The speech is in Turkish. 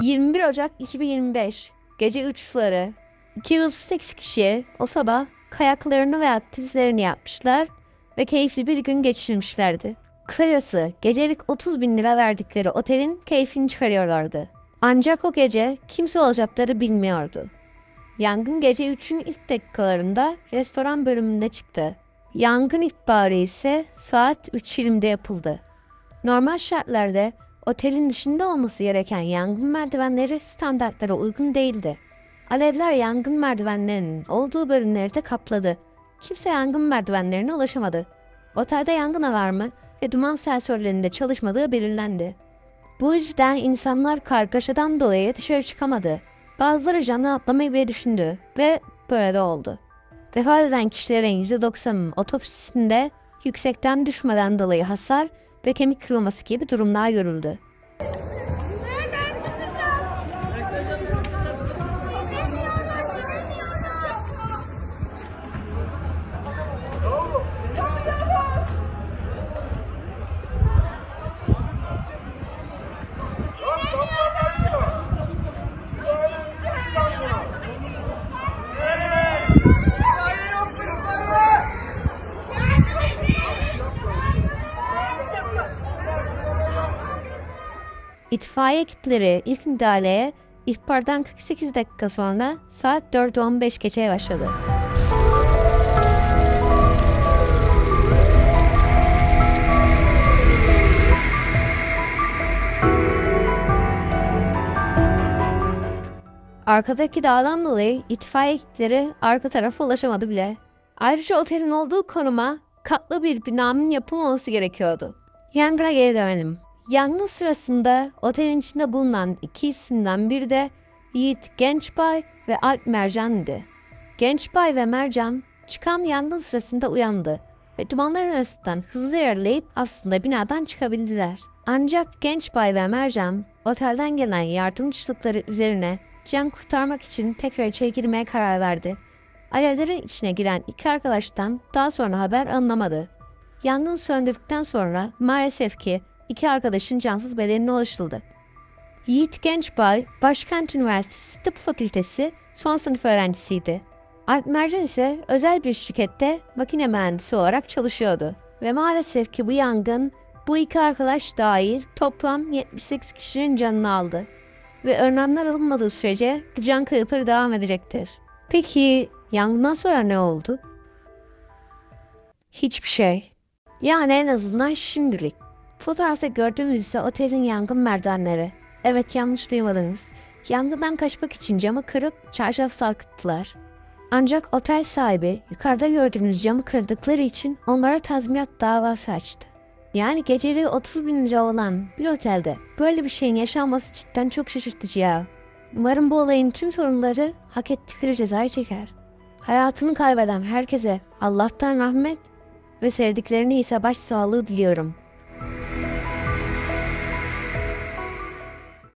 Ocak 2025 Gece 3 suları 238 kişi o sabah kayaklarını ve aktivitelerini yapmışlar ve keyifli bir gün geçirmişlerdi. Kısacası gecelik 30 bin lira verdikleri otelin keyfini çıkarıyorlardı. Ancak o gece kimse olacakları bilmiyordu. Yangın gece 3'ün ilk dakikalarında restoran bölümünde çıktı. Yangın ihbarı ise saat 3.20'de yapıldı. Normal şartlarda otelin dışında olması gereken yangın merdivenleri standartlara uygun değildi. Alevler yangın merdivenlerinin olduğu bölümleri de kapladı. Kimse yangın merdivenlerine ulaşamadı. Otelde yangın alarmı ve duman sensörlerinde çalışmadığı belirlendi. Bu yüzden insanlar kargaşadan dolayı dışarı çıkamadı. Bazıları canlı atlamayı bile düşündü ve böyle de oldu. Vefat eden kişilerin %90'ının otopsisinde yüksekten düşmeden dolayı hasar ve kemik kırılması gibi durumlar görüldü. Nereden çıkacağız? İtfaiye ekipleri ilk müdahaleye ihbardan 48 dakika sonra saat 4.15 geçeye başladı. Arkadaki dağdan dolayı itfaiye ekipleri arka tarafa ulaşamadı bile. Ayrıca otelin olduğu konuma katlı bir binanın yapılmaması gerekiyordu. Yangına geri dönelim. Yangın sırasında otelin içinde bulunan iki isimden biri de Yiğit Gençbay ve Alp Mercan'dı. Gençbay ve Mercan çıkan yangın sırasında uyandı ve dumanların arasından hızlı ilerleyip aslında binadan çıkabildiler. Ancak Gençbay ve Mercan otelden gelen yardımcılıkları üzerine can kurtarmak için tekrar içeri girmeye karar verdi. Alevlerin içine giren iki arkadaştan daha sonra haber alınamadı. Yangın söndürdükten sonra maalesef ki iki arkadaşın cansız bedenine ulaşıldı. Yiğit Gençbay, Başkent Üniversitesi Tıp Fakültesi son sınıf öğrencisiydi. Alp Mercan ise özel bir şirkette makine mühendisi olarak çalışıyordu. Ve maalesef ki bu yangın bu iki arkadaş dahil toplam 78 kişinin canını aldı. Ve önlemler alınmadığı sürece can kayıpları devam edecektir. Peki yangından sonra ne oldu? Hiçbir şey. Yani en azından şimdilik. Fotoğrafta gördüğümüz ise otelin yangın merdivenleri. Evet yanlış duymadınız. Yangından kaçmak için camı kırıp çarşaf sarkıttılar. Ancak otel sahibi yukarıda gördüğünüz camı kırdıkları için onlara tazminat davası açtı. Yani geceliği 30 bin lira olan bir otelde böyle bir şeyin yaşanması cidden çok şaşırtıcı ya. Umarım bu olayın tüm sorunları hak ettikleri cezayı çeker. Hayatını kaybeden herkese Allah'tan rahmet ve sevdiklerine ise başsağlığı diliyorum.